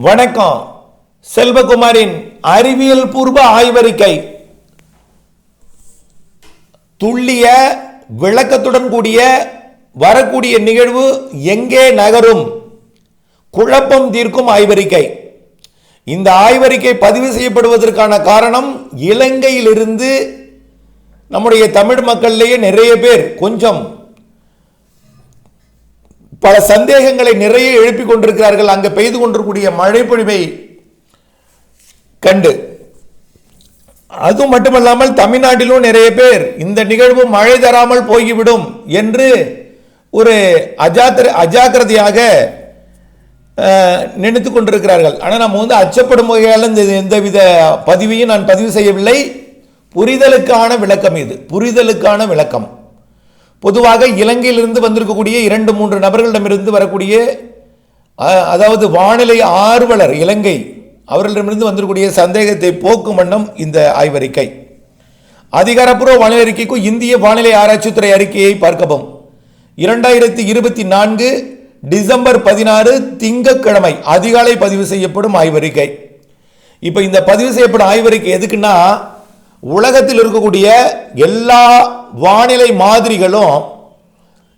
வணக்கம். செல்வகுமாரின் அறிவியல் பூர்வ ஆய்வறிக்கை. துல்லிய விளக்கத்துடன் கூடிய வரக்கூடிய நிகழ்வு எங்கே நகரும்? குழப்பம் தீர்க்கும் ஆய்வறிக்கை. இந்த ஆய்வறிக்கை பதிவு செய்யப்படுவதற்கான காரணம் இலங்கையிலிருந்து நம்முடைய தமிழ் மக்களிலேயே நிறைய பேர். கொஞ்சம் பல சந்தேகங்களை நிறைய எழுப்பிக் கொண்டிருக்கிறார்கள். அங்கே பெய்து கொண்டிருக்கூடிய மழை பொழிவை கண்டு. அது மட்டுமல்லாமல் தமிழ்நாட்டிலும் நிறைய பேர் இந்த நிகழ்வு மழை தராமல் போய்விடும் என்று ஒரு அஜாத்திர அஜாக்கிரதையாக நினைத்து கொண்டிருக்கிறார்கள். ஆனால் நம்ம வந்து அச்சப்படும் வகையால் இந்த எந்தவித பதிவையும் நான் பதிவு செய்யவில்லை. புரிதலுக்கான விளக்கம் இது. புரிதலுக்கான விளக்கம். பொதுவாக இலங்கையிலிருந்து வந்திருக்கக்கூடிய இரண்டு மூன்று நபர்களிடமிருந்து வரக்கூடிய அதாவது வானிலை ஆர்வலர் இலங்கை அவர்களிடமிருந்து வந்திருக்கக்கூடிய சந்தேகத்தை போக்கும் வண்ணம் இந்த ஆய்வறிக்கை. அதிகாரப்பூர்வ வானிலை அறிக்கைக்கும் இந்திய வானிலை ஆராய்ச்சித்துறை அறிக்கையை பார்க்கவும். இரண்டாயிரத்தி இருபத்தி நான்கு டிசம்பர் பதினாறு திங்கட்கிழமை அதிகாலை பதிவு செய்யப்படும் ஆய்வறிக்கை. இப்போ இந்த பதிவு செய்யப்படும் ஆய்வறிக்கை எதுக்குன்னா உலகத்தில் இருக்கக்கூடிய எல்லா வானிலை மாதிரிகளும்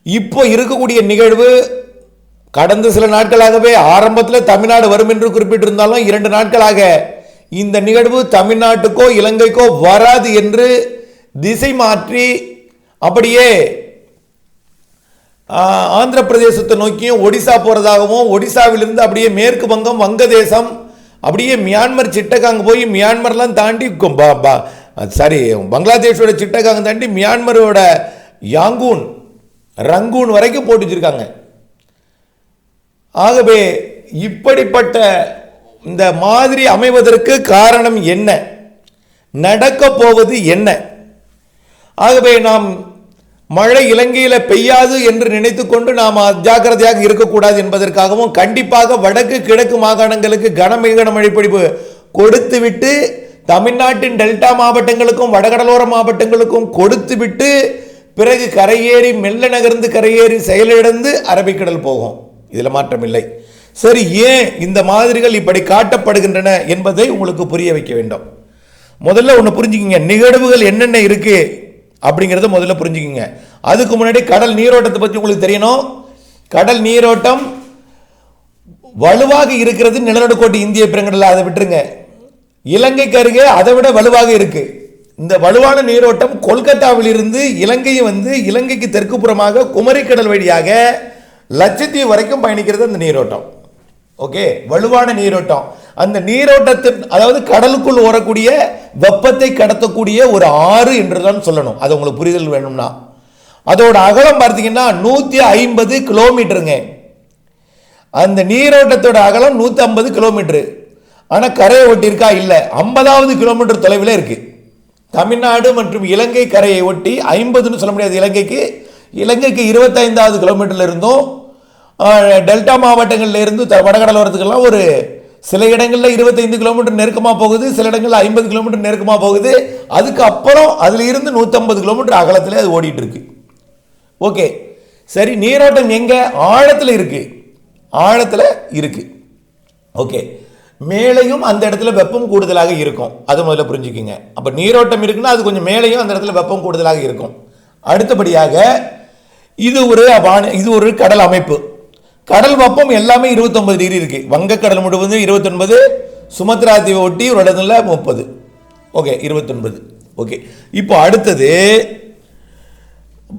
இப்போ இருக்கக்கூடிய நிகழ்வு கடந்த சில நாட்களாகவே ஆரம்பத்தில் தமிழ்நாடு வரும் என்று குறிப்பிட்டிருந்தாலும் இரண்டு நாட்களாக இந்த நிகழ்வு தமிழ்நாட்டுக்கோ இலங்கைக்கோ வராது என்று திசை மாற்றி அப்படியே ஆந்திர பிரதேசத்தை நோக்கியும் ஒடிசா போகிறதாகவும் ஒடிசாவிலிருந்து அப்படியே மேற்கு வங்கம் வங்கதேசம் அப்படியே மியான்மர் சிட்டகாங் போய் மியான்மர்லாம் தாண்டி சாரி பங்களாதேஷோட சிட்டகாங் தாண்டி மியான்மரோட யாங்கூன் ரங்கூன் வரைக்கும் போட்டு வச்சிருக்காங்க. ஆகவே இப்படிப்பட்ட இந்த மாதிரி அமைவதற்கு காரணம் என்ன? நடக்கப் போவது என்ன? ஆகவே நாம் மழை இலங்கையில் பெய்யாது என்று நினைத்துக்கொண்டு நாம் அஜாக்கிரதையாக இருக்கக்கூடாது என்பதற்காகவும் கண்டிப்பாக வடக்கு கிழக்கு மாகாணங்களுக்கு கனமிக கனமழை கொடுத்துவிட்டு தமிழ்நாட்டின் டெல்டா மாவட்டங்களுக்கும் வடகடலோர மாவட்டங்களுக்கும் கொடுத்துவிட்டு பிறகு கரையேறி மெல்ல நகர்ந்து கரையேறி செயலிழந்து அரபிக்கடல் போகும். இதில் மாற்றமில்லை சரி ஏன் இந்த மாதிரிகள் இப்படி காட்டப்படுகின்றன என்பதை உங்களுக்கு புரிய வைக்க வேண்டும். முதல்ல ஒன்று புரிஞ்சுக்கிங்க நிகழ்வுகள் என்னென்ன இருக்கு அப்படிங்கிறத முதல்ல புரிஞ்சுக்கிங்க. அதுக்கு முன்னாடி கடல் நீரோட்டத்தை பற்றி உங்களுக்கு தெரியணும். கடல் நீரோட்டம் வலுவாக இருக்கிறது நிலநடுக்கோட்டு இந்திய பெருங்கடல் அதை விட்டுருங்க. இலங்கைக்கு அருகே அதை விட வலுவாக இருக்கு. இந்த வலுவான நீரோட்டம் கொல்கத்தாவில் இருந்து இலங்கையை வந்து இலங்கைக்கு தெற்கு புறமாக குமரிக்கடல் வழியாக லட்சத்தீவு வரைக்கும் பயணிக்கிறது அந்த நீரோட்டம். ஓகே? வலுவான நீரோட்டம். அந்த நீரோட்டத்தின் அதாவது கடலுக்குள் ஓடக்கூடிய வெப்பத்தை கடத்தக்கூடிய ஒரு ஆறு என்று தான் சொல்லணும். அது உங்களுக்கு புரிதல் வேணும்னா. அதோட அகலம் பார்த்தீங்கன்னா நூற்றி ஐம்பது கிலோமீட்டருங்க. அந்த நீரோட்டத்தோட அகலம் நூற்றி ஐம்பது கிலோமீட்டரு. ஆனால் கரையை ஒட்டியிருக்கா? இல்லை. ஐம்பதாவது கிலோமீட்டர் தொலைவில் இருக்குது தமிழ்நாடு மற்றும் இலங்கை கரையை ஒட்டி ஐம்பதுன்னு சொல்ல முடியாது. இலங்கைக்கு இலங்கைக்கு இருபத்தைந்தாவது கிலோமீட்டரில் இருந்தும் டெல்டா மாவட்டங்களில் இருந்து த- வடகடலோரத்துக்கெல்லாம் ஒரு சில இடங்களில் இருபத்தைந்து கிலோமீட்டர் நெருக்கமாக போகுது. சில இடங்களில் ஐம்பது கிலோமீட்டர் நெருக்கமாக போகுது. அதுக்கப்புறம் அதில் இருந்து நூற்றம்பது கிலோமீட்டர் அகலத்தில் அது ஓடிட்டு இருக்கு ஓகே. சரி நீரோட்டம் எங்கே? ஆழத்தில் இருக்குது ஆழத்தில் இருக்குது ஓகே. மேலையும் அந்த இடத்துல வெப்பம் கூடுதலாக இருக்கும். அது முதல்ல புரிஞ்சுக்குங்க. அப்போ நீரோட்டம் இருக்குன்னா அது கொஞ்சம் மேலையும் அந்த இடத்துல வெப்பம் கூடுதலாக இருக்கும். அடுத்தபடியாக இது ஒரு வான இது ஒரு கடல் அமைப்பு. கடல் வெப்பம் எல்லாமே 29 டிகிரி இருக்கு. வங்கக்கடல் முழுவதும் 29 சுமத்ரா தீவை ஒட்டி ஒரு இடத்துல முப்பது. Okay 29 okay. இப்போ அடுத்தது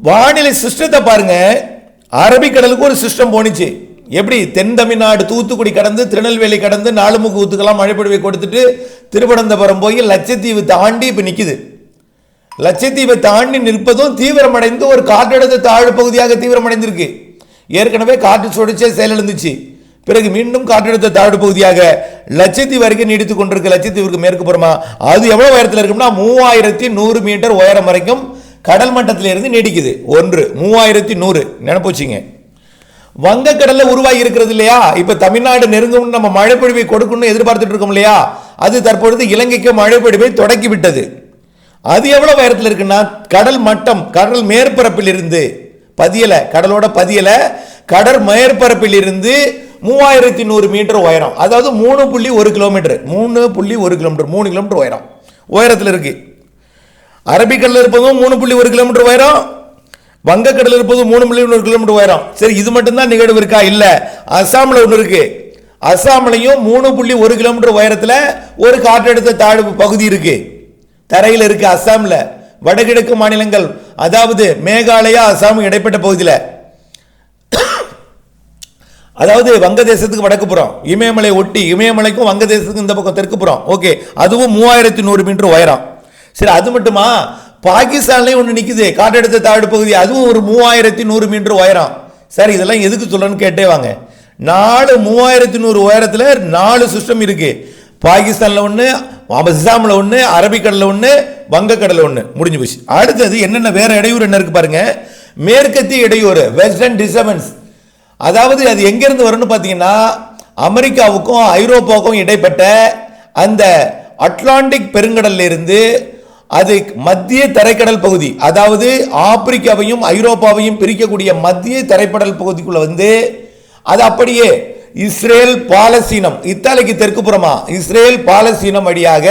வானிலை சிஸ்டத்தை பாருங்க. அரபிக்கடலுக்கு ஒரு சிஸ்டம் போணுச்சு. எப்படி தென் தமிழ்நாடு தூத்துக்குடி கடந்து திருநெல்வேலி கடந்து நாலுமுக்கு ஊத்துக்கெல்லாம் மழைப்பொழிவை கொடுத்துட்டு திருவனந்தபுரம் போய் லட்சத்தீவு தாண்டி இப்போ நிற்குது லட்சத்தீவை தாண்டி நிற்பதும் தீவிரமடைந்து ஒரு காற்றழுத்த தாழ்வு பகுதியாக தீவிரமடைந்திருக்கு. ஏற்கனவே காற்று சுழற்சியே செயலிழந்துச்சு. பிறகு மீண்டும் காற்றழுத்த தாழ்வு பகுதியாக லட்சத்தீவு வரைக்கும் நீடித்து கொண்டிருக்கு. லட்சத்தீவுக்கு மேற்கு புறமா அது எவ்வளோ உயரத்தில் இருக்கும்னா மூவாயிரத்தி நூறு மீட்டர் உயரம் வரைக்கும் கடல் மட்டத்திலிருந்து நீடிக்குது. ஒன்று மூவாயிரத்தி நூறு. நினைப்போச்சிங்க. வங்கக்கடல்ல உருவாகி இருக்கிறது இல்லையா? இப்ப தமிழ்நாடு நெருங்கும் நம்ம மழைப்பொழிவை கொடுக்கணும்னு எதிர்பார்த்துட்டு இருக்கோம் இல்லையா? அது தற்பொழுது இலங்கைக்கு மழைப்பொழிவை தொடக்கி விட்டது அது எவ்வளவு உயரத்தில் இருக்குன்னா கடல் மட்டம் கடல் மேற்பரப்பில் இருந்து பதியல கடலோட பதியல கடல் மேற்பரப்பில் இருந்து மூவாயிரத்தி நூறு மீட்டர் உயரம். அதாவது மூணு புள்ளி ஒரு கிலோமீட்டர். மூணு புள்ளி ஒரு கிலோமீட்டர். மூணு கிலோமீட்டர் உயரம். உயரத்தில் இருக்கு. அரபிக்கடலில் இருப்பதும் மூணு புள்ளி ஒரு கிலோமீட்டர் உயரம். வங்கக்கடலில் இருப்பது மூணு மில்லியன் ஒரு கிலோமீட்டர் உயரம். சரி இது மட்டும்தான் நிகழ்வு இருக்கா? இல்லை. அஸ்ஸாமில் ஒன்று இருக்கு. அஸ்ஸாம்லையும் மூணு புள்ளி ஒரு கிலோமீட்டர் உயரத்தில் ஒரு காற்றழுத்த தாழ்வு பகுதி இருக்கு. தரையில் இருக்கு அஸ்ஸாமில் வடகிழக்கு மாநிலங்கள் அதாவது மேகாலயா அஸ்ஸாம் இடைப்பட்ட பகுதியில். அதாவது வங்கதேசத்துக்கு வடக்கு புறம். இமயமலை ஒட்டி இமயமலைக்கும் வங்கதேசத்துக்கு இந்த பக்கம் தெற்கு புறம். ஓகே அதுவும் மூவாயிரத்தி நூறு மீட்டர் உயரம். சரி அது மட்டுமா? பாகிஸ்தான்லயும் ஒன்று நிற்குது காட்டெடுத்த தாழ்வு பகுதி அதுவும் ஒரு மூவாயிரத்தி நூறு மீட்டர் உயரம். சார் இதெல்லாம் எதுக்கு சொல்லணும்னு கேட்டே வாங்க. நாலு மூவாயிரத்தி நூறு உயரத்தில் நாலு சிஸ்டம் இருக்கு. பாகிஸ்தானில் ஒன்று அசாமில் ஒன்று அரபிக்கடலில் ஒன்று வங்கக்கடலில் ஒன்று முடிஞ்சு போச்சு. அடுத்தது என்னென்ன வேற இடையூறு என்ன இருக்கு பாருங்க. மேற்கத்திய இடையூறு வெஸ்டர்ன் டிஸ்டர்பன்ஸ் அதாவது அது எங்கேருந்து வரும்னு பார்த்தீங்கன்னா அமெரிக்காவுக்கும் ஐரோப்பாவுக்கும் இடைப்பட்ட அந்த அட்லாண்டிக் பெருங்கடல்ல இருந்து அது மத்திய தரைக்கடல் பகுதி. அதாவது ஆப்பிரிக்காவையும் ஐரோப்பாவையும் பிரிக்கக்கூடிய மத்திய தரைக்கடல் பகுதிக்குள்ள வந்து அது அப்படியே இஸ்ரேல் பாலஸ்தீனம் இத்தாலிக்கு தெற்கு புறமா இஸ்ரேல் பாலஸ்தீனம் வழியாக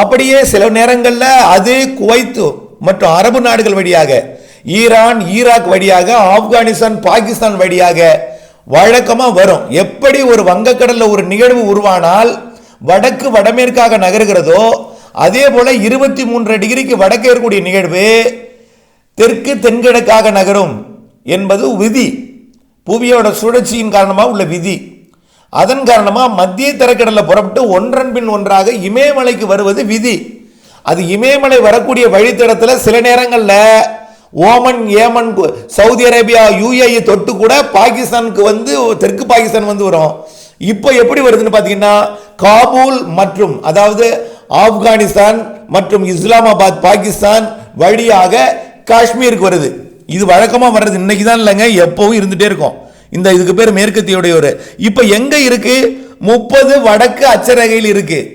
அப்படியே சில நேரங்களில் அது குவைத்து மற்றும் அரபு நாடுகள் வழியாக ஈரான் ஈராக் வழியாக ஆப்கானிஸ்தான் பாகிஸ்தான் வழியாக வழக்கமாக வரும். எப்படி ஒரு வங்கக்கடலில் ஒரு நிகழ்வு உருவானால் வடக்கு வடமேற்காக நகருகிறதோ அதே போல இருபத்தி மூன்று டிகிரிக்கு வடக்கே இருக்கக்கூடிய நிகழ்வு தெற்கு தென்கிழக்காக நகரும் என்பது விதி. புவியோட சுழற்சியின் காரணமாக உள்ள விதி. அதன் காரணமாக மத்திய தரைக்கடலில் புறப்பட்டு ஒன்றன் பின் ஒன்றாக இமயமலைக்கு வருவது விதி. அது இமயமலை வரக்கூடிய வழித்தடத்தில் சில நேரங்களில் Oman Yemen Saudi Arabia UAE தொட்டு கூட பாகிஸ்தானுக்கு வந்து தெற்கு பாகிஸ்தான் வந்து வரும். இப்போ எப்படி வருதுன்னு பார்த்தீங்கன்னா காபூல் மற்றும் அதாவது ஆப்கானிஸ்தான் மற்றும் இஸ்லாமாபாத் பாகிஸ்தான் வழியாக காஷ்மீருக்கு வருது. இது வழக்கமாக வர்றது இன்னைக்கு தான் இல்லைங்க எப்பவும் இருந்துகிட்டே இருக்கும். இந்த இதுக்கு பேர் மேற்கத்தியுடைய ஒரு இப்போ எங்கே இருக்குது முப்பது வடக்கு அச்சரகையில் இருக்குது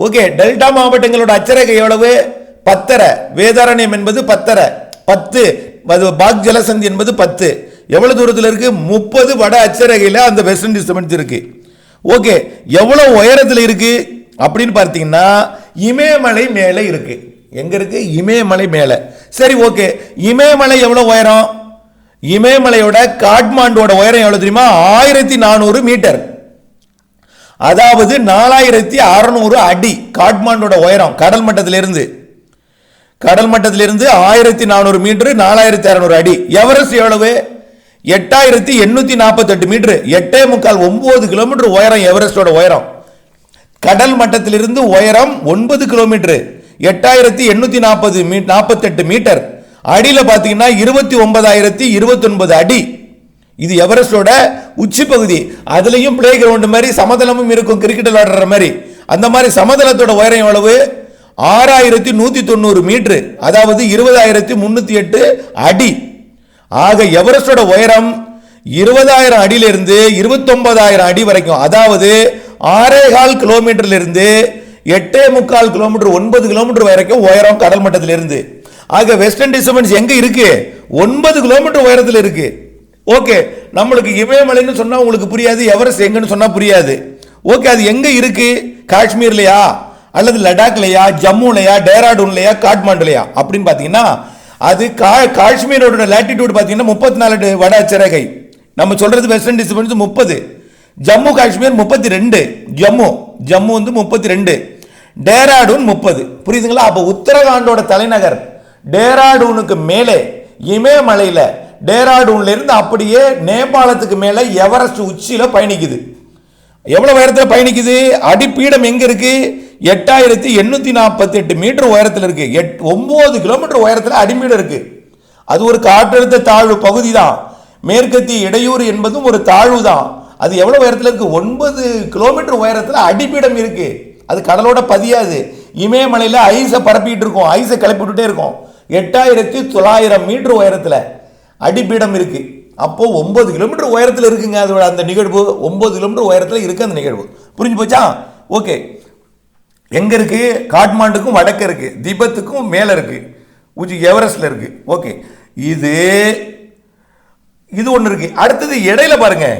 ஓகே டெல்டா மாவட்டங்களோட அச்சரகை எவ்வளவு? பத்தரை. வேதாரண்யம் என்பது பத்தரை. பத்து. அது பாக் ஜலசந்தி என்பது பத்து. எவ்வளோ தூரத்தில் இருக்குது முப்பது வட அச்சரகையில் அந்த வெஸ்டர்ன் டிஸ்டர்பன்ஸ் இருக்குது ஓகே எவ்வளோ உயரத்தில் இருக்குது அப்படின்னு பார்த்தீங்கன்னா இமயமலை மேலே இருக்கு. எங்க இருக்கு? இமயமலை மேலே. சரி ஓகே. இமயமலை எவ்வளோ உயரம்? இமயமலையோட காட்மாண்டோட உயரம் எவ்வளோ தெரியுமா? ஆயிரத்தி நானூறு மீட்டர். அதாவது நாலாயிரத்தி அறநூறு அடி காட்மாண்டோட உயரம் கடல் மட்டத்திலிருந்து. கடல் மட்டத்திலிருந்து ஆயிரத்தி நானூறு மீட்டரு நாலாயிரத்தி அறநூறு அடி. எவரெஸ்ட் எவ்வளவு? எட்டாயிரத்தி எண்ணூற்றி நாற்பத்தெட்டு மீட்ரு எட்டே முக்கால் ஒம்பது கிலோமீட்டர் உயரம் எவரெஸ்டோட உயரம். கடல் மட்டத்திலிருந்து உயரம் ஒன்பது கிலோமீட்டர். எட்டாயிரத்தி எண்ணூற்றி நாற்பது மீ நாற்பத்தெட்டு மீட்டர். அடியில் பார்த்தீங்கன்னா இருபத்தி ஒன்பதாயிரத்தி இருபத்தொன்பது அடி. இது எவரெஸ்டோட உச்சி பகுதி. அதுலேயும் பிளே கிரவுண்டு மாதிரி சமதளமும் இருக்கும் கிரிக்கெட் விளையாடுற மாதிரி. அந்த மாதிரி சமதளத்தோட உயரம் எவ்வளவு? ஆறாயிரத்தி நூற்றி தொண்ணூறு மீட்ரு அதாவது இருபதாயிரத்தி முந்நூற்றி எட்டு அடி. ஆக எவரெஸ்டோட உயரம் இருபதாயிரம் அடியிலிருந்து இருபத்தொன்பதாயிரம் அடி வரைக்கும். அதாவது ஆறே கால் கிலோமீட்டர்ல இருந்து எட்டே முக்கால் கிலோமீட்டர் ஒன்பது கிலோமீட்டர் வரைக்கும் உயரம் கடல் மட்டத்திலிருந்து. ஆக வெஸ்டர்ன் டிஸ்டர்பன்ஸ் எங்க இருக்கு? ஒன்பது கிலோமீட்டர் உயரத்தில் இருக்கு. ஓகே நம்மளுக்கு இமயமலைன்னு சொன்னா உங்களுக்கு புரியாது எவரெஸ்ட் எங்கன்னு சொன்னா புரியாது. ஓகே அது எங்க இருக்கு? காஷ்மீர்லயா? அல்லது லடாக்லயா? ஜம்முலையா? டேராடூன்லயா? காட்மாண்டுலையா? அப்படின்னு பாத்தீங்கன்னா அது கா காஷ்மீரோட லேட்டிடியூட் பார்த்தீங்கன்னா முப்பத்தி நாலு வட அச்சரகை. நம்ம சொல்றது வெஸ்டர்ன் டிஸ்டர்பன்ஸ் முப்பது. ஜம்மு காஷ்மீர் முப்பத்தி ரெண்டு ஜம்மு ஜம்மு வந்து முப்பத்தி ரெண்டு டேராடூன் முப்பது. புரியுதுங்களா? அப்போ உத்தரகாண்டோட தலைநகர் டேராடூனுக்கு மேலே இமயமலையில் டேராடூன்லேருந்து அப்படியே நேபாளத்துக்கு மேலே எவரெஸ்ட் உச்சியில் பயணிக்குது. எவ்வளோ உயரத்தில் பயணிக்குது? அடிப்பீடம் எங்கே இருக்குது எட்டாயிரத்தி எண்ணூற்றி நாற்பத்தி எட்டு மீட்டர் உயரத்தில் இருக்குது எட் ஒம்பது கிலோமீட்டர் உயரத்தில் அடிப்பீடம் இருக்குது அது ஒரு காற்றழுத்த தாழ்வு பகுதி தான் மேற்கத்திய இடையூறு என்பதும் ஒரு தாழ்வு தான் அது எவ்வளோ உயரத்தில் இருக்குது ஒன்பது கிலோமீட்டர் உயரத்தில் அடிப்பீடம் இருக்குது அது கடலோட பதியாது. இமயமலையில் ஐஸை பரப்பிட்டு இருக்கோம். ஐஸை கிளப்பி விட்டுட்டே இருக்கும். எட்டாயிரத்தி தொள்ளாயிரம் மீட்டர் உயரத்தில் அடிப்பீடம் இருக்குது அப்போது ஒன்பது கிலோமீட்டர் உயரத்தில் இருக்குங்க அதோட அந்த நிகழ்வு. ஒன்பது கிலோமீட்டர் உயரத்தில் இருக்குது அந்த நிகழ்வு. புரிஞ்சு போச்சா? ஓகே. எங்கே இருக்குது காட்மாண்டுக்கும் வடக்கு இருக்குது திபத்துக்கும் மேலே இருக்குது உச்சி எவரெஸ்டில் இருக்குது ஓகே. இது இது ஒன்று இருக்குது அடுத்தது இடையில பாருங்கள்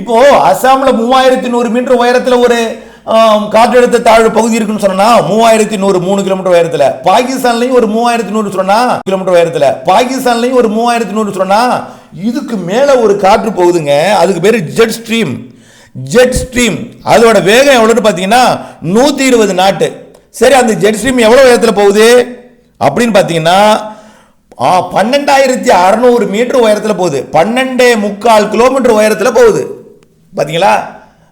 இப்போ அசாம்ல மூவாயிரத்தி நூறு மீட்டர் உயரத்தில் ஒரு காற்றழுத்த தாழ்வு பகுதி இருக்குன்னு சொன்னா மூவாயிரத்தி நூறு மூணு கிலோமீட்டர் உயரத்துல. பாகிஸ்தான்லயும் ஒரு மூவாயிரத்தி நூறு சொன்னா கிலோமீட்டர் உயரத்துல. பாகிஸ்தான்லயும் ஒரு மூவாயிரத்தி நூறு சொன்னா இதுக்கு மேல ஒரு காற்று போகுதுங்க. அதுக்கு பேரு ஜெட் ஸ்ட்ரீம் ஜெட் ஸ்ட்ரீம் அதோட வேகம் எவ்வளோன்னு பார்த்தீங்கன்னா நூற்றி இருபது நாட்டு. சரி அந்த ஜெட் ஸ்ட்ரீம் எவ்வளோ உயரத்தில் போகுது? அப்படின்னு பார்த்தீங்கன்னா பன்னெண்டாயிரத்தி அறநூறு மீட்டர் உயரத்தில் போகுது. பன்னெண்டே முக்கால் கிலோமீட்டர் உயரத்தில் போகுது. பார்த்தீங்களா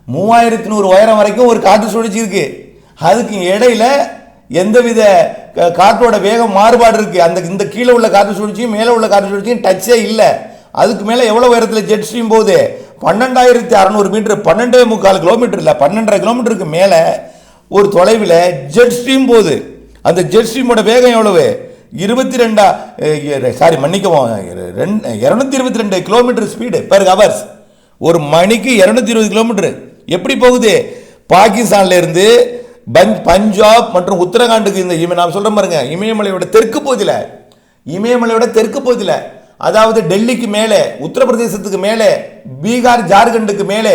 மூவாயிரத்தி நூறு உயரம் வரைக்கும் ஒரு காற்று சுழற்சி இருக்குது அதுக்கு இடையில எந்தவித காற்றோட வேகம் மாறுபாடு இருக்குது அந்த இந்த கீழே உள்ள காற்று சுழற்சியும் மேலே உள்ள காற்று சுழற்சியும் டச்சே இல்லை. அதுக்கு மேலே எவ்வளோ உயரத்தில் ஜெட் ஸ்ட்ரீம் போகுது? பன்னெண்டாயிரத்தி அறநூறு மீட்டர் பன்னெண்டே முக்கால் கிலோமீட்டர் இல்லை பன்னெண்டரை கிலோமீட்டருக்கு மேலே ஒரு தொலைவில் ஜெட் ஸ்ட்ரீம் போகுது. அந்த ஜெட் ஸ்ட்ரீமோட வேகம் எவ்வளவு? இருபத்தி ரெண்டா சாரி மன்னிக்கவும் ரெண்டு இரநூத்தி இருபத்தி ரெண்டு கிலோமீட்டர் ஸ்பீடு பெர் ஹவர்ஸ் ஒரு மணிக்கு இரநூத்தி இருபது கிலோமீட்டர் எப்படி போகுது? பாகிஸ்தான்ல இருந்து பஞ்ச் பஞ்சாப் மற்றும் உத்தரகாண்டுக்கு இந்த இம நான் சொல்றேன் பாருங்க இமயமலையோட தெற்கு பகுதியில் இமயமலையோட தெற்கு பகுதியில் அதாவது டெல்லிக்கு மேலே உத்தரப்பிரதேசத்துக்கு மேலே பீகார் ஜார்க்கண்டுக்கு மேலே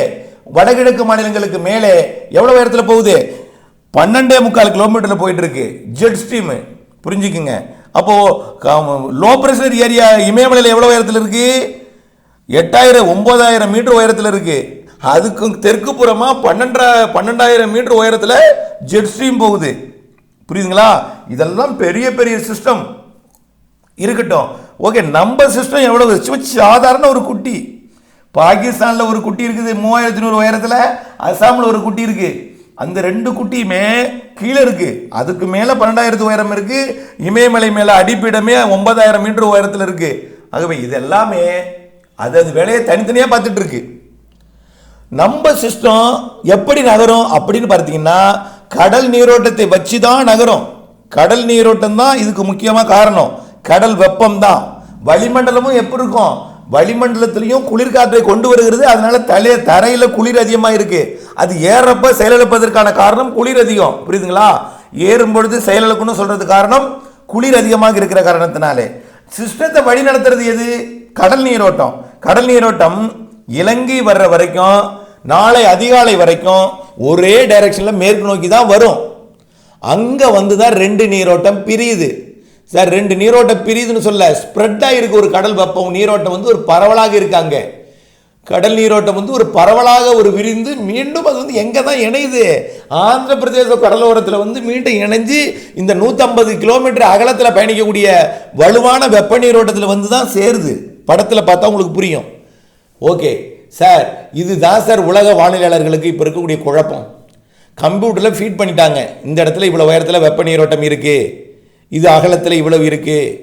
வடகிழக்கு மாநிலங்களுக்கு மேலே எவ்வளவு உயரத்தில் போகுது? பன்னெண்டே முக்கால் கிலோமீட்டர்ல போயிட்டு இருக்கு ஜெட் ஸ்ட்ரீம் புரிஞ்சுக்குங்க. அப்போ லோ பிரஷர் ஏரியா இமயமலையில் எவ்வளவு உயரத்தில் இருக்கு? எட்டாயிரம் ஒன்பதாயிரம் மீட்டர் உயரத்தில் இருக்கு. அதுக்கும் தெற்கு புறமா பன்னெண்டா பன்னெண்டாயிரம் மீட்டர் உயரத்தில் ஜெட் ஸ்ட்ரீம் போகுது. புரியுதுங்களா? இதெல்லாம் பெரிய பெரிய சிஸ்டம் இருக்கட்டும். ஓகே நம்ம சிஸ்டம் எவ்வளோ சும்மா சாதாரண ஒரு குட்டி. பாகிஸ்தானில் ஒரு குட்டி இருக்குது மூவாயிரத்தி நூறு உயரத்தில். அசாமில் ஒரு குட்டி இருக்குது அந்த ரெண்டு குட்டியுமே கீழே இருக்குது அதுக்கு மேலே பன்னெண்டாயிரத்து உயரம் இருக்குது இமயமலை மேலே அடிப்பிடமே ஒன்பதாயிரம் மீட்டர் உயரத்தில் இருக்குது ஆகவே இது எல்லாமே அது அது வேலையை தனித்தனியாக பார்த்துட்டு இருக்கு. நம்ம சிஸ்டம் எப்படி நகரும் அப்படின்னு பார்த்தீங்கன்னா கடல் நீரோட்டத்தை வச்சு தான் நகரும். கடல் நீரோட்டம் தான் இதுக்கு முக்கியமாக காரணம். கடல் வெப்பம் தான். வளிமண்டலமும் எப்படி இருக்கும்? வளிமண்டலத்திலையும் குளிர்காற்றை கொண்டு வருகிறது. அதனால தலை தரையில் குளிர் அதிகமாக இருக்குது அது ஏறப்ப செயலிழப்பதற்கான காரணம் குளிர் அதிகம். புரியுதுங்களா? ஏறும் பொழுது செயலிழக்குன்னு சொல்கிறது காரணம் குளிர் அதிகமாக இருக்கிற காரணத்தினாலே. சிஸ்டத்தை வழி நடத்துறது எது? கடல் நீரோட்டம். கடல் நீரோட்டம் இலங்கை வர்ற வரைக்கும் நாளை அதிகாலை வரைக்கும் ஒரே டைரக்ஷனில் மேற்கு நோக்கி தான் வரும். அங்கே வந்து தான் ரெண்டு நீரோட்டம் பிரியுது. சார் ரெண்டு நீரோட்டம் பிரியுதுன்னு சொல்ல ஸ்ப்ரெட் ஆகிருக்கு ஒரு கடல் வெப்பம். நீரோட்டம் வந்து ஒரு பரவலாக இருக்காங்க கடல் நீரோட்டம் வந்து ஒரு பரவலாக ஒரு விரிந்து மீண்டும் அது வந்து எங்கே தான் இணையுது? ஆந்திர பிரதேச கடலோரத்தில் வந்து மீண்டும் இணைஞ்சு இந்த நூற்றம்பது கிலோமீட்டர் அகலத்தில் பயணிக்கக்கூடிய வலுவான வெப்ப நீரோட்டத்தில் வந்து தான் சேருது. படத்தில் பார்த்தா உங்களுக்கு புரியும். ஓகே சார் இதுதான் சார் உலக வானிலையாளர்களுக்கு இப்போ இருக்கக்கூடிய குழப்பம். கம்ப்யூட்டரில் ஃபீட் பண்ணிட்டாங்க. இந்த இடத்துல இவ்வளோ உயரத்தில் வெப்ப நீரோட்டம் இருக்குது இது அகலத்தில் இவ்வளவு இருக்குது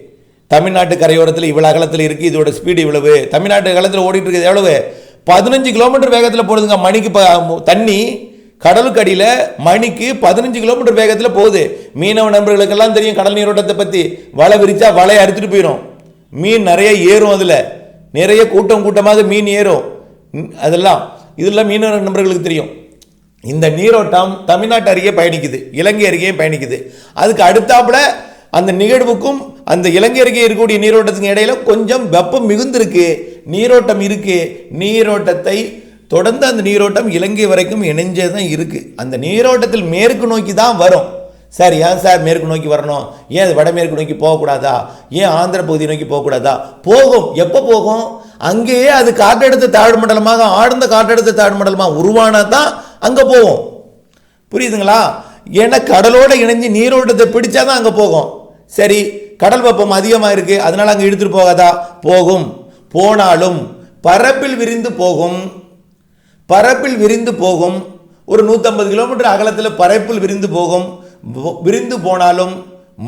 தமிழ்நாட்டு கரையோரத்தில் இவ்வளோ அகலத்தில் இருக்குது இதோட ஸ்பீடு இவ்வளவு. தமிழ்நாட்டு அகலத்தில் ஓடிட்டு இருக்குது எவ்வளவு? பதினஞ்சு கிலோமீட்டர் வேகத்தில் போகுதுங்க மணிக்கு ப தண்ணி கடலுக்கு அடியில் மணிக்கு பதினஞ்சு கிலோமீட்டர் வேகத்தில் போகுது. மீனவ நண்பர்களுக்கெல்லாம் தெரியும் கடல் நீரோட்டத்தை பற்றி வலை விரிச்சா வலையை அறுத்துட்டு போயிடும் மீன் நிறைய ஏறும் அதில். நிறைய கூட்டம் கூட்டமாக மீன் ஏறும். அதெல்லாம் இதெல்லாம் மீனவ நண்பர்களுக்கு தெரியும். இந்த நீரோட்டம் தமிழ்நாட்டு அருகே பயணிக்குது. இலங்கை அருகே பயணிக்குது. அதுக்கு அடுத்தாப்புல அந்த நிகழ்வுக்கும் அந்த இலங்கை அருகே இருக்கக்கூடிய நீரோட்டத்துக்கு இடையில கொஞ்சம் வெப்பம் மிகுந்திருக்கு. நீரோட்டம் இருக்கு. நீரோட்டத்தை தொடர்ந்து அந்த நீரோட்டம் இலங்கை வரைக்கும் இணைஞ்சே தான் இருக்கு. அந்த நீரோட்டத்தில் மேற்கு நோக்கி தான் வரும். சார் ஏன் சார் மேற்கு நோக்கி வரணும்? ஏன் அது வடமேற்கு நோக்கி போகக்கூடாதா? ஏன் ஆந்திர பகுதி நோக்கி போகக்கூடாதா? போகும். எப்போ போகும்? அங்கேயே அது காற்றழுத்த தாழ்வு மண்டலமாக ஆழ்ந்த காற்றழுத்த தாழ்வு மண்டலமாக உருவானா தான் அங்கே போகும். புரியுதுங்களா? ஏன்னா கடலோட இணைஞ்சு நீரோட்டத்தை பிடிச்சா தான் அங்கே போகும். சரி கடல் வெப்பம் அதிகமாக இருக்குது அதனால் அங்கே இழுத்துட்டு போகாதா? போகும். போனாலும் பரப்பில் விரிந்து போகும். பரப்பில் விரிந்து போகும். ஒரு நூற்றம்பது கிலோமீட்டர் அகலத்தில் பரப்பில் விரிந்து போகும். விரிந்து போனாலும்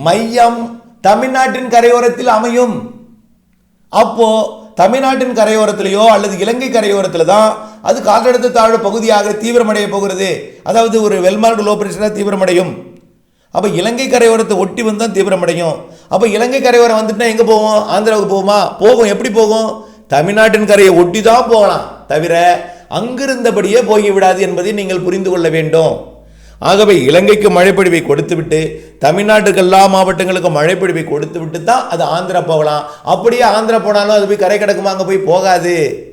மையம் தமிழ்நாட்டின் கரையோரத்தில் அமையும். அப்போ தமிழ்நாட்டின் கரையோரத்திலேயோ அல்லது இலங்கை கரையோரத்தில் தான் அது காற்றழுத்த தாழ்வு பகுதியாக தீவிரமடைய போகிறது. அதாவது ஒரு வெல்மார்க் லோ பிரஷராக தீவிரமடையும். அப்போ இலங்கை கரையோரத்தை ஒட்டி வந்து தான் தீவிரமடையும். அப்போ இலங்கை கரையோரம் வந்துட்டுனா எங்கே போவோம்? ஆந்திராவுக்கு போகுமா போகும். எப்படி போகும்? தமிழ்நாட்டின் கரையை ஒட்டி தான் போகலாம். தவிர அங்கிருந்தபடியே போய்விடாது என்பதை நீங்கள் புரிந்து கொள்ள வேண்டும். ஆகவே இலங்கைக்கு மழைப்பொழிவை கொடுத்துவிட்டு தமிழ்நாட்டுக்கு எல்லா மாவட்டங்களுக்கும் மழைப்பொழிவை கொடுத்து விட்டு தான் அது ஆந்திரா போகலாம். அப்படியே ஆந்திரா போனாலும் அது போய் கரை கிடக்குமா? அங்கே போய் போகாது.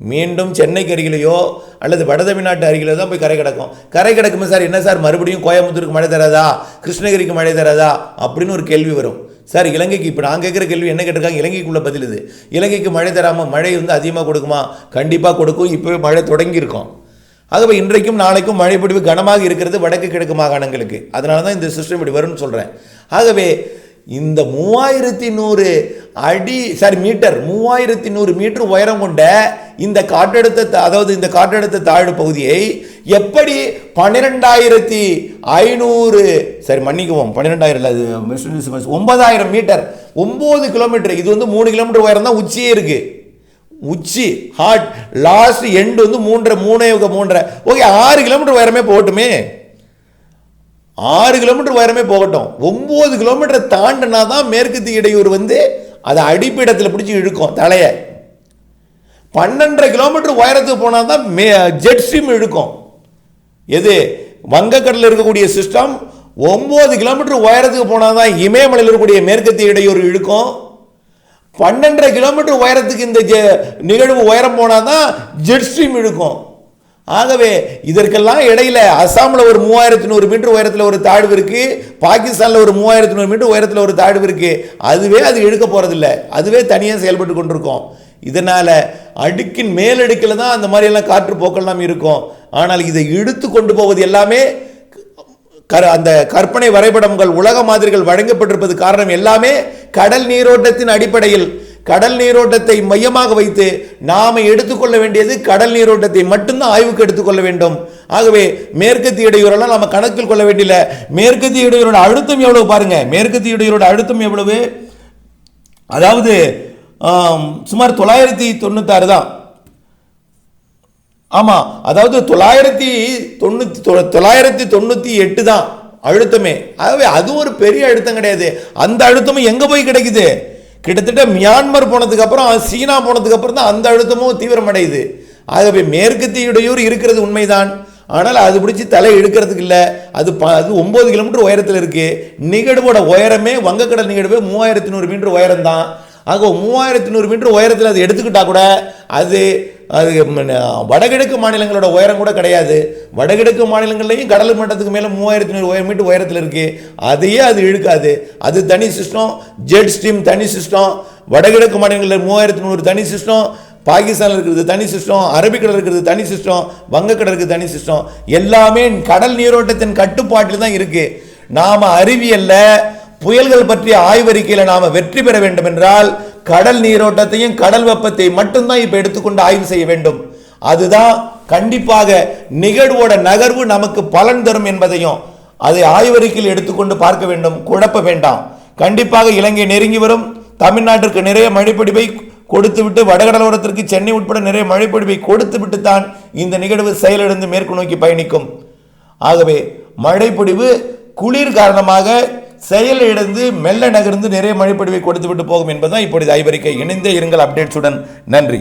மீண்டும் சென்னைக்கு அருகிலேயோ அல்லது வட தமிழ்நாட்டு அருகிலோ தான் போய் கரை கிடக்கும். கரை கிடக்குமே சார் என்ன சார் மறுபடியும் கோயம்புத்தூருக்கு மழை தராதா? கிருஷ்ணகிரிக்கு மழை தராதா? அப்படின்னு ஒரு கேள்வி வரும். சார் இலங்கைக்கு இப்போ நான் கேட்குற கேள்வி என்ன கேட்டிருக்காங்க? இலங்கைக்குள்ளே பதில் இது. இலங்கைக்கு மழை தராமல் மழை வந்து அதிகமாக கொடுக்குமா? கண்டிப்பாக கொடுக்கும். இப்போவே மழை தொடங்கியிருக்கும். ஆகவே இன்றைக்கும் நாளைக்கும் மழைப்பொடிவு கனமாக இருக்கிறது வடக்கு கிழக்கு மாகாணங்களுக்கு. அதனால தான் இந்த சிஸ்டம் இப்படி வரும்னு சொல்கிறேன் ஆகவே இந்த மூவாயிரத்தி நூறு அடி சாரி மீட்டர் மூவாயிரத்தி நூறு மீட்டர் உயரம் கொண்ட இந்த காற்றழுத்த அதாவது இந்த காற்றழுத்த தாழ்வு பகுதியை எப்படி பன்னிரெண்டாயிரத்தி ஐநூறு சரி மன்னிக்குவோம் பன்னிரெண்டாயிரம் இல்லை அது ஒன்பதாயிரம் மீட்டர் ஒம்பது கிலோமீட்டர் இது வந்து மூணு கிலோமீட்டர் உயரம் தான் உச்சியே இருக்குது உச்சி ஹார்ட் லாஸ்ட் எண்டு வந்து மூன்றரை மூணே மூன்றரை. ஓகே ஆறு கிலோமீட்டர் உயரமே போகட்டுமே. ஆறு கிலோமீட்டர் உயரமே போகட்டும். ஒம்பது கிலோமீட்டர் தாண்டினா தான் மேற்கு இடையூறு வந்து அதை அடிப்பிடத்தில் பிடிச்சி இழுக்கும் தலையை. பன்னெண்டரை கிலோமீட்டர் உயரத்துக்கு போனால் தான் மே ஜெட் ஸ்ட்ரீம் இழுக்கும். எது? வங்கக்கடலில் இருக்கக்கூடிய சிஸ்டம் ஒம்பது கிலோமீட்டர் உயரத்துக்கு போனால் தான் இமயமலையில் இருக்கக்கூடிய மேற்கத்திய இடையூறு இழுக்கும். பன்னெண்டரை கிலோமீட்டர் உயரத்துக்கு இந்த ஜெ- நிகழ்வு உயரம் போனால் தான் ஜெட் ஸ்ட்ரீம் இழுக்கும். ஆகவே இதற்கெல்லாம் இடையில அஸ்ஸாமில் ஒரு மூவாயிரத்தி நூறு மீட்டர் உயரத்தில் ஒரு தாழ்வு இருக்கு பாகிஸ்தானில் ஒரு மூவாயிரத்தி நூறு மீட்டர் உயரத்தில் ஒரு தாழ்வு இருக்கு. அதுவே அது இழுக்க போகிறதில்ல அதுவே தனியாக செயல்பட்டு கொண்டிருக்கும். இதனால அடுக்கின் மேலடுக்கில் தான் அந்த மாதிரி எல்லாம் காற்று போக்கெல்லாம் இருக்கும். ஆனால் இதை இழுத்து கொண்டு போவது எல்லாமே கர அந்த கற்பனை வரைபடங்கள் உலக மாதிரிகள் வழங்கப்பட்டிருப்பது காரணம் எல்லாமே கடல் நீரோட்டத்தின் அடிப்படையில். கடல் நீரோட்டத்தை மையமாக வைத்து நாம எடுத்துக்கொள்ள வேண்டியது கடல் நீரோட்டத்தை மட்டும்தான் ஆய்வுக்கு எடுத்துக்கொள்ள வேண்டும். ஆகவே மேற்கத்திய இடையூறெல்லாம் நம்ம கணக்கில் கொள்ள வேண்டியல மேற்கத்திய இடையூரோட அழுத்தம் எவ்வளவு பாருங்க. மேற்கத்திய இடையூரோட அழுத்தம் எவ்வளவு? அதாவது சுமார் தொள்ளாயிரத்தி தொண்ணூத்தாறு தான். ஆமாம் அதாவது தொள்ளாயிரத்தி தொண்ணூற்றி தொள்ளாயிரத்தி தொண்ணூற்றி எட்டு தான் அழுத்தமே. ஆகவே அது ஒரு பெரிய அழுத்தம் கிடையாது. அந்த அழுத்தமும் எங்கே போய் கிடைக்குது? கிட்டத்தட்ட மியான்மர் போனதுக்கப்புறம் சீனா போனதுக்கப்புறம் தான் அந்த அழுத்தமும் தீவிரமடையுது. ஆகவே மேற்கத்தியுடையூர் இருக்கிறது உண்மைதான். ஆனால் அது பிடிச்சி தலை எடுக்கிறதுக்கு இல்லை. அது ப அது ஒம்பது கிலோமீட்டர் உயரத்தில் இருக்குது நிகழ்வோட உயரமே வங்கக்கடல் நிகழ்வு மூவாயிரத்தி நூறு மீட்டர் உயரம் தான் ஆக மூவாயிரத்தி நூறு மீட்டர் உயரத்தில் அது எடுத்துக்கிட்டால் கூட அது அது வடகிழக்கு மாநிலங்களோட உயரம் கூட கிடையாது. வடகிழக்கு மாநிலங்கள்லையும் கடல் மட்டத்துக்கு மேலே மூவாயிரத்தி நூறு உயரம் மீட்டர் உயரத்தில் இருக்குது அதையே அது இழுக்காது. அது தனி சிஸ்டம் ஜெட் ஸ்ட்ரீம் தனி சிஸ்டம் வடகிழக்கு மாநிலங்களில் மூவாயிரத்தி நூறு தனி சிஸ்டம் பாகிஸ்தானில் இருக்கிறது தனி சிஸ்டம் அரபிக்கடல் இருக்கிறது தனி சிஸ்டம் வங்கக்கடல் இருக்கிறது தனி சிஸ்டம். எல்லாமே கடல் நீரோட்டத்தின் கட்டுப்பாட்டில் தான் இருக்குது நாம் அறிவியலில் புயல்கள் பற்றிய ஆய்வறிக்கையில் நாம் வெற்றி பெற வேண்டும் என்றால் கடல் நீரோட்டத்தையும் கடல் வெப்பத்தை மட்டும்தான் இப்ப எடுத்துக்கொண்டு ஆய்வு செய்ய வேண்டும். அதுதான் கண்டிப்பாக நிகழ்வோட நகர்வு நமக்கு பலன் தரும் என்பதையும் அதை ஆய்வறிக்கையில் எடுத்துக்கொண்டு பார்க்க வேண்டும். குழப்ப வேண்டாம். கண்டிப்பாக இலங்கை நெருங்கி வரும். தமிழ்நாட்டிற்கு நிறைய மழைப்பிடிப்பை கொடுத்துவிட்டு வடகடலோரத்திற்கு சென்னை உட்பட நிறைய மழைப்பிடிப்பை கொடுத்துவிட்டு தான் இந்த நிகழ்வு செயலிழந்து மேற்கு நோக்கி பயணிக்கும். ஆகவே மழைப்பிடிவு குளிர் காரணமாக செயலிழந்து மெல்ல நகர்ந்து நிறைய மழைப்பொழிவை கொடுத்துவிட்டு போகும் என்பதுதான் இப்பொழுது ஐவரிக்கை. இணைந்தே இருங்கள் அப்டேட்ஸுடன் நன்றி.